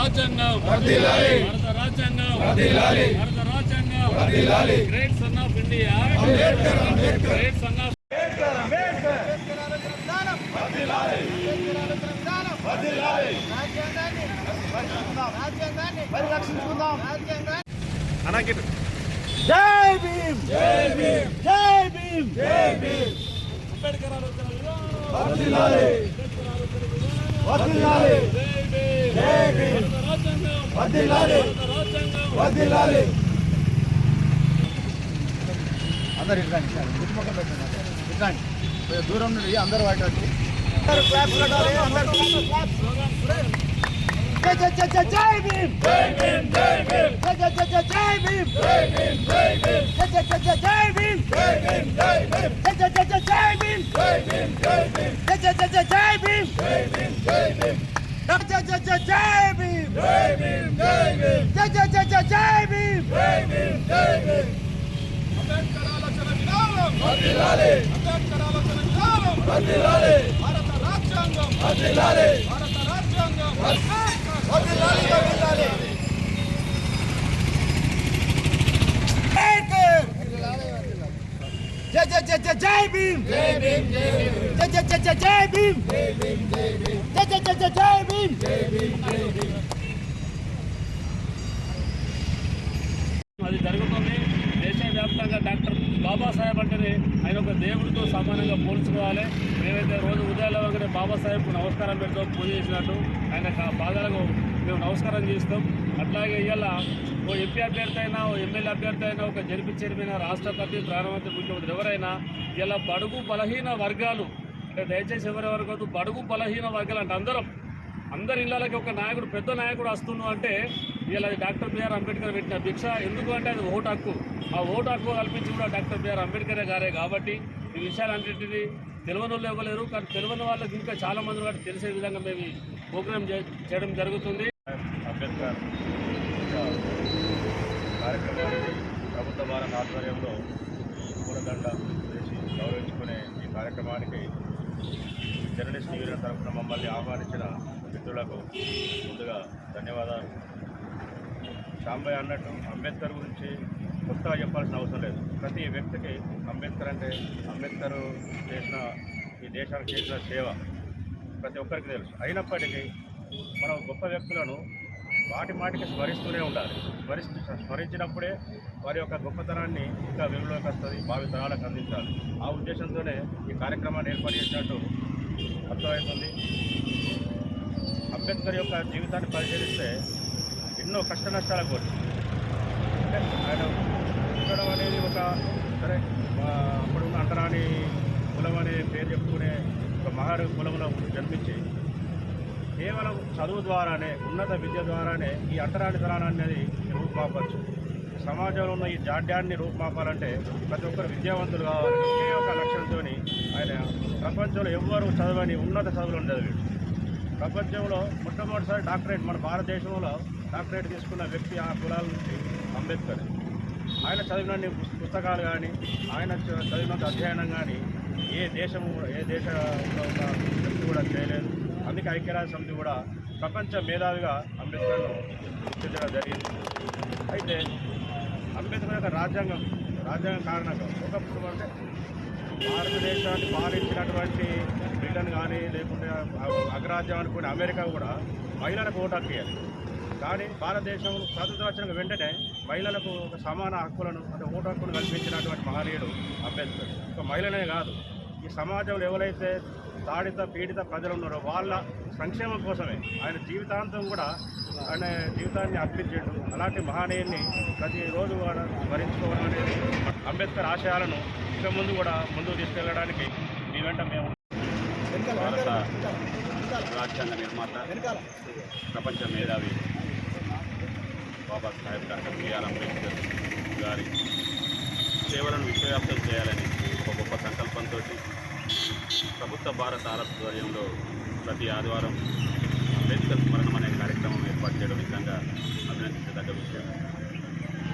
రాజ్యాంగం. భారత రాజ్యాంగం. భారత రాజ్యాంగం. Great son of India great son of జై భీమ్. జై భీమ్. జై భీమ్. జై భీమ్. అంబేద్కర్ ఆలోచన విధానం. వర్ధిల్లాలి. అందరు ఇట్లాంటి గుర్తుపక్కన పెట్టండి కొంచెం దూరం నుండి అందరు వాటి జై జై జై భీమ్ జై భీమ్ జై భీమ్ జై భీమ్ జై భీమ్ జై భీమ్ జై జై జై జై జై భీమ్ జై భీమ్ జై భీమ్ జై జై జై జై జై భీమ్ జై భీమ్ జై భీమ్ జై జై జై జై జై భీమ్ జై భీమ్ జై భీమ్ జై జై జై జై జై భీమ్ జై భీమ్ జై భీమ్ జై జై జై జై జై భీమ్ జై భీమ్ జై భీమ్ అంబేద్కర్ ఆలోచన విధానం వర్ధిల్లాలి అంబేద్కర్ ఆలోచన విధానం వర్ధిల్లాలి భారత రాజ్యాంగం వర్ధిల్లాలి భారత రాజ్యాంగం వర్ధిల్లాలి వర్ధిల్లాలి జై జై జై జై జై భీమ్ జై భీమ్ జై జై జై జై జై భీమ్ జై భీమ్ జై జై జై జై జై భీమ్ జై భీమ్ అది జరుగుతుంది. దేశవ్యాప్తంగా డాక్టర్ బాబాసాహెబ్ అంటేనే ఆయన ఒక దేవుడితో సమానంగా పోల్చుకోవాలి. మేమైతే రోజు ఉదయాల వంగనే బాబాసాహెబ్కు నమస్కారం పెడతాం పూజ చేసినట్టు. ఆయన కా- పాదాలకు మేము నమస్కారం చేస్తాం. అట్లాగే ఇవాళ ఓ ఎంపీ అభ్యర్థి అయినా ఓ ఎమ్మెల్యే అభ్యర్థి అయినా ఒక జరిపి చైర్మన్ రాష్ట్రపతి ప్రధానమంత్రి ముఖ్యమంత్రి ఎవరైనా ఇలా బడుగు బలహీన వర్గాలు అంటే దయచేసి ఎవరి కాదు బడుగు బలహీన వర్గాలు అంటే అందరం. అందరి ఇళ్ళకి ఒక నాయకుడు పెద్ద నాయకుడు వస్తుండు అంటే ఇలా డాక్టర్ బిఆర్ అంబేద్కర్ పెట్టిన భిక్ష. ఎందుకు అంటే అది ఓటు హక్కు. ఆ ఓటు హక్కు కల్పించి కూడా డాక్టర్ బిఆర్ అంబేద్కర్ గారే కాబట్టి ఈ విషయాలన్నింటినీ తెలియని వాళ్ళు ఇవ్వలేరు. కానీ తెలియని వాళ్ళకి ఇంకా చాలా మంది కూడా తెలిసే విధంగా మేము ఈ ప్రోగ్రామ్ చే- చేయడం జరుగుతుంది. అంబేద్కర్ కార్యక్రమానికి ప్రభుత్వ భారత ఆధ్వర్యంలో ఈ పూలదండ వేసి గౌరవించుకునే ఈ కార్యక్రమానికి జర్నలిస్ట్ యూనియన్ తరఫున మమ్మల్ని ఆహ్వానించిన మిత్రులకు ముందుగా ధన్యవాదాలు. శాంబయ్య అన్నట్టు అంబేద్కర్ గురించి కొత్తగా చెప్పాల్సిన అవసరం లేదు. ప్రతి వ్యక్తికి అంబేద్కర్ అంటే అంబేద్కర్ చేసిన ఈ దేశానికి చేసిన సేవ ప్రతి ఒక్కరికి తెలుసు. అయినప్పటికీ మనం గొప్ప వ్యక్తులను వాటి మాటికి స్మరిస్తూనే ఉండాలి. స్మరిస్తూ స్మరించినప్పుడే వారి యొక్క గొప్పతనాన్ని ఇంకా వెలుగులోకి వస్తుంది భావి తరాలకు అందించాలి. ఆ ఉద్దేశంతోనే ఈ కార్యక్రమాన్ని ఏర్పాటు చేసినట్టు అర్థమవుతుంది. అంబేద్కర్ యొక్క జీవితాన్ని పరిశీలిస్తే ఎన్నో కష్ట నష్టాల కోరి ఆయన ఉండడం అనేది ఒక సరే అప్పుడు అప్పుడున్న అంటరాని కులం అనే పేరు చెప్పుకునే ఒక మహారు కులంలో జన్మించి కేవలం చదువు ద్వారానే ఉన్నత విద్య ద్వారానే ఈ అంటరాని తరాన్ని అనేది రూపుమాపచ్చు. సమాజంలో ఉన్న ఈ జాడ్యాన్ని రూపుమాపాలంటే ప్రతి ఒక్కరు విద్యావంతులు కావాలి. ఒకే ఒక లక్ష్యంతో ఆయన ప్రపంచంలో ఎవ్వరు చదవని ఉన్నత చదువులు చదివాడు ప్రపంచంలో మొట్టమొదటిసారి డాక్టరేట్ మన భారతదేశంలో డాక్టరేట్ తీసుకున్న వ్యక్తి ఆ కులాల నుంచి అంబేద్కర్. ఆయన చదివిన పుస్తకాలు కానీ ఆయన చదివిన చదివినంత అధ్యయనం కానీ ఏ దేశం ఏ దేశంలో ఉన్న వ్యక్తి కూడా చేయలేదు. అందుకే ఐక్యరాజ్య సమితి కూడా ప్రపంచ మేధావిగా అంబేద్కర్ను గుర్తించడం జరిగింది. అయితే అంబేద్కర్ యొక్క రాజ్యాంగం రాజ్యాంగం కారణంగా ఒకప్పుడు అంటే భారతదేశాన్ని పాలించినటువంటి బ్రిటన్ కానీ లేకుంటే అ- అగ్రరాజ్యం అనుకునే అమెరికా కూడా మహిళలకు ఓటు హక్కు ఇవ్వాలి కానీ భారతదేశం స్వాతంత్రం వచ్చిన వెంటనే మహిళలకు ఒక సమాన హక్కులను అంటే ఓటు హక్కును కల్పించినటువంటి మహనీయుడు అంబేద్కర్. ఒక మహిళనే కాదు. ఈ సమాజంలో ఎవరైతే తాడిత పీడిత ప్రజలు ఉన్నారో వాళ్ళ సంక్షేమం కోసమే ఆయన జీవితాంతం కూడా ఆయన జీవితాన్ని అర్పించాడు. అలాంటి మహనీయుల్ని ప్రతిరోజు కూడా స్మరించుకోవడం అనేది అంబేద్కర్ ఆశయాలను ఇక ముందు కూడా ముందుకు తీసుకెళ్ళడానికి మీ వెంట మేము భారత రాజ్యాంగ నిర్మాత ప్రపంచ మేధావి బాబాసాహెబ్ డాక్టర్ బిఆర్ అంబేద్కర్ గారి సేవలను విశ్వవ్యాప్తం చేయాలని ఒక గొప్ప సంకల్పంతో ప్రభుత్వ భారత ఆధ్వర్యంలో ప్రతి ఆదివారం అంబేద్కర్ స్మరణం అనే కార్యక్రమం ఏర్పాటు చేయడం నిజంగా అభినందించదగ్గ విషయం.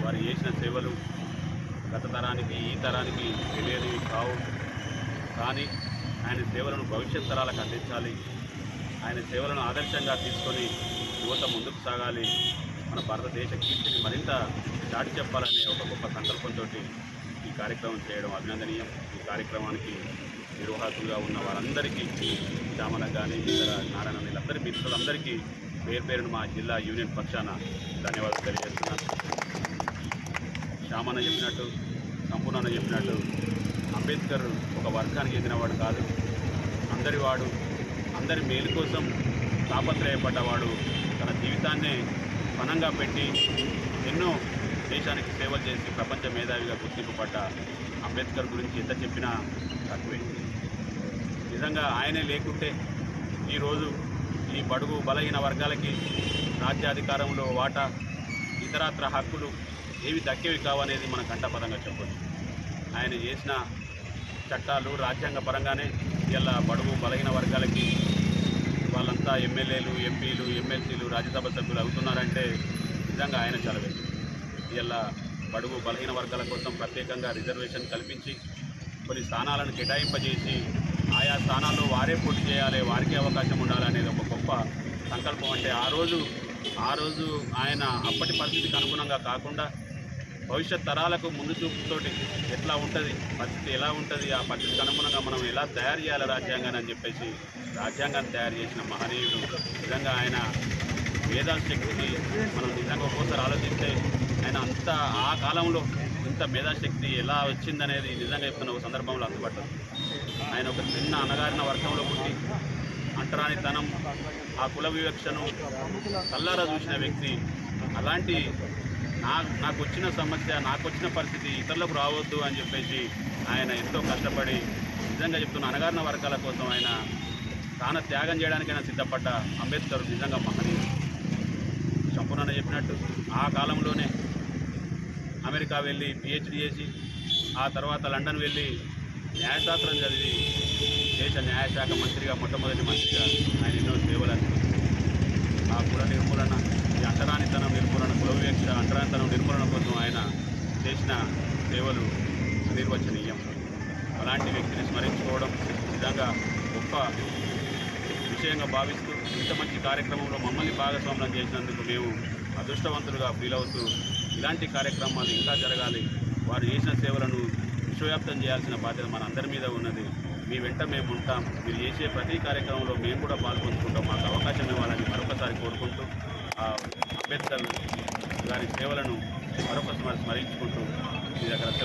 వారు చేసిన సేవలు గత తరానికి ఈ తరానికి తెలియనివి కావు. కానీ ఆయన సేవలను భవిష్యత్ తరాలకు అందించాలి. ఆయన సేవలను ఆదర్శంగా తీసుకొని యువత ముందుకు సాగాలి. మన భారతదేశ కీర్తిని మరింత దాటి చెప్పాలనే ఒక గొప్ప సంకల్పంతో ఈ కార్యక్రమం చేయడం అభినందనీయం. ఈ కార్యక్రమానికి నిర్వాహకులుగా ఉన్న వారందరికీ శ్యామలకు కానీ ఇతర నారాయణ వీళ్ళందరి మిత్రులందరికీ పేరు పేరును మా జిల్లా యూనియన్ పక్షాన ధన్యవాదాలు తెలియజేస్తున్నాను. శ్యామన్న చెప్పినట్టు సంపూర్ణ చెప్పినట్టు అంబేద్కర్ ఒక వర్గానికి చెందినవాడు కాదు. అందరి వాడు అందరి మేలు కోసం తాపత్రయపడ్డవాడు తన జీవితాన్నే పనంగా పెట్టి ఎన్నో దేశానికి సేవలు చేసి ప్రపంచ మేధావిగా గుర్తింపు పడ్డ అంబేద్కర్ గురించి ఎంత చెప్పినా తక్కువే. నిజంగా ఆయనే లేకుంటే ఈరోజు ఈ బడుగు బలహీన వర్గాలకి రాజ్యాధికారంలో వాటా ఇతరత్ర హక్కులు ఏవి దక్కేవి కావనేది మన కంఠపదంగా చెప్పొచ్చు. ఆయన చేసిన చట్టాలు రాజ్యాంగ పరంగానే ఇలా బడుగు బలహీన వర్గాలకి వాళ్ళంతా ఎమ్మెల్యేలు ఎంపీలు ఎమ్మెల్సీలు రాజ్యసభ సభ్యులు అవుతున్నారంటే నిజంగా ఆయన చలవే. ఇలా బడుగు బలహీన వర్గాల కోసం ప్రత్యేకంగా రిజర్వేషన్ కల్పించి కొన్ని స్థానాలను కేటాయింపజేసి ఆయా స్థానాల్లో వారే పోటీ చేయాలి వారికే అవకాశం ఉండాలనేది ఒక గొప్ప సంకల్పం. అంటే ఆ రోజు ఆ రోజు ఆయన అప్పటి పరిస్థితికి అనుగుణంగా కాకుండా భవిష్యత్ తరాలకు ముందు చూపుతోటి ఎట్లా ఉంటుంది పరిస్థితి ఎలా ఉంటుంది ఆ పరిస్థితికి అనుగుణంగా మనం ఎలా తయారు చేయాలి రాజ్యాంగాన్ని అని చెప్పేసి రాజ్యాంగాన్ని తయారు చేసిన మహనీయుడు. నిజంగా ఆయన మేధా శక్తిని మనం నిజంగా ఒక్కోసారి ఆలోచిస్తే ఆయన అంత ఆ కాలంలో ఇంత మేధాశక్తి ఎలా వచ్చిందనేది నిజంగా చెప్తున్న ఒక సందర్భంలో అందుబాటులో ఆయన ఒక చిన్న అనగారిన వర్గంలో పుట్టి అంటరానితనం ఆ కుల వివక్షను కల్లారా చూసిన వ్యక్తి అలాంటి నా నాకు వచ్చిన సమస్య నాకు వచ్చిన పరిస్థితి ఇతరులకు రావద్దు అని చెప్పేసి ఆయన ఎంతో కష్టపడి నిజంగా చెప్తున్న అనగారిన వర్గాల కోసం ఆయన తాను త్యాగం చేయడానికైనా సిద్ధపడ్డ అంబేద్కర్ నిజంగా మహనీయుడు. సంపూర్ణ చెప్పినట్టు ఆ కాలంలోనే అమెరికా వెళ్ళి పిహెచ్డి చేసి ఆ తర్వాత లండన్ వెళ్ళి న్యాయశాస్త్రం చదివి దేశ న్యాయశాఖ మంత్రిగా మొట్టమొదటి మంత్రిగా ఆయన ఎన్నో సేవలు అందించారు. ఆ కుల నిర్మూలన ఈ అంటరానితనం నిర్మూలన కుల అంటరానితనం నిర్మూలన కోసం ఆయన చేసిన సేవలు నిర్వచనీయం అలాంటి వ్యక్తిని స్మరించుకోవడం నిజంగా గొప్ప విషయంగా భావిస్తూ ఇంత మంచి కార్యక్రమంలో మమ్మల్ని భాగస్వామ్యం చేసినందుకు మేము అదృష్టవంతులుగా ఫీల్ అవుతూ ఇలాంటి కార్యక్రమాలు ఇంకా జరగాలి. వారు చేసిన సేవలను విశ్వవ్యాప్తం చేయాల్సిన బాధ్యత మన అందరి మీద ఉన్నది. మీ వెంట మేము ఉంటాం. మీరు చేసే ప్రతి కార్యక్రమంలో మేము కూడా పాల్పంచుకుంటాం మాకు అవకాశం ఇవ్వాలని మరొకసారి కోరుకుంటూ అంబేద్కర్ గారి సేవలను మరొకసారి స్మరించుకుంటూ మీ దగ్గర సెలవు